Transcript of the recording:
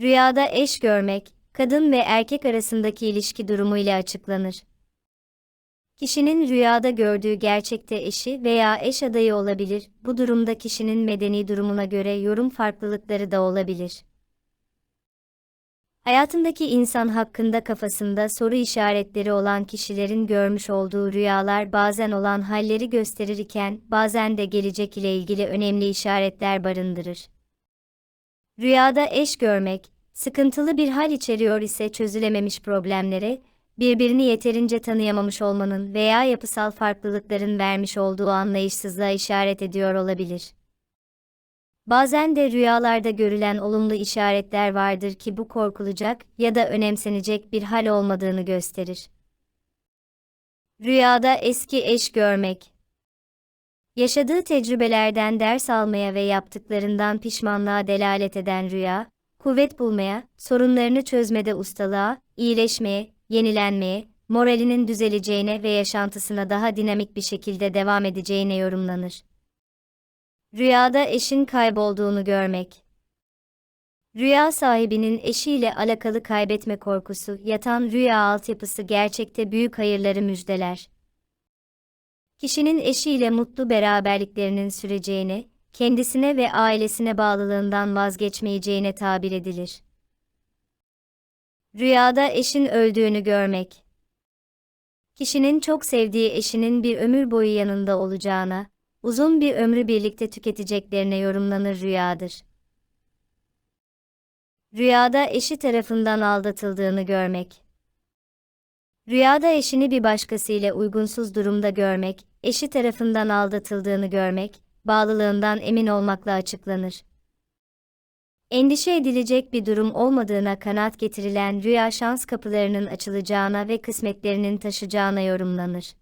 Rüyada eş görmek, kadın ve erkek arasındaki ilişki durumuyla açıklanır. Kişinin rüyada gördüğü gerçekte eşi veya eş adayı olabilir. Bu durumda kişinin medeni durumuna göre yorum farklılıkları da olabilir. Hayatındaki insan hakkında kafasında soru işaretleri olan kişilerin görmüş olduğu rüyalar bazen olan halleri gösterir iken bazen de gelecek ile ilgili önemli işaretler barındırır. Rüyada eş görmek, sıkıntılı bir hal içeriyor ise çözülememiş problemlere, birbirini yeterince tanıyamamış olmanın veya yapısal farklılıkların vermiş olduğu anlayışsızlığa işaret ediyor olabilir. Bazen de rüyalarda görülen olumlu işaretler vardır ki bu korkulacak ya da önemsenecek bir hal olmadığını gösterir. Rüyada eski eş görmek Yaşadığı tecrübelerden ders almaya ve yaptıklarından pişmanlığa delalet eden rüya, kuvvet bulmaya, sorunlarını çözmede ustalığa, iyileşmeye, yenilenmeye, moralinin düzeleceğine ve yaşantısına daha dinamik bir şekilde devam edeceğine yorumlanır. Rüyada eşin kaybolduğunu görmek. Rüya sahibinin eşiyle alakalı kaybetme korkusu yatan rüya altyapısı gerçekte büyük hayırları müjdeler. Kişinin eşiyle mutlu beraberliklerinin süreceğine, kendisine ve ailesine bağlılığından vazgeçmeyeceğine tabir edilir. Rüyada eşin öldüğünü görmek. Kişinin çok sevdiği eşinin bir ömür boyu yanında olacağına, uzun bir ömrü birlikte tüketeceklerine yorumlanır rüyadır. Rüyada eşi tarafından aldatıldığını görmek. Rüyada eşini bir başkasıyla uygunsuz durumda görmek, eşi tarafından aldatıldığını görmek, bağlılığından emin olmakla açıklanır. Endişe edilecek bir durum olmadığına kanaat getirilen rüya şans kapılarının açılacağına ve kısmetlerinin taşacağına yorumlanır.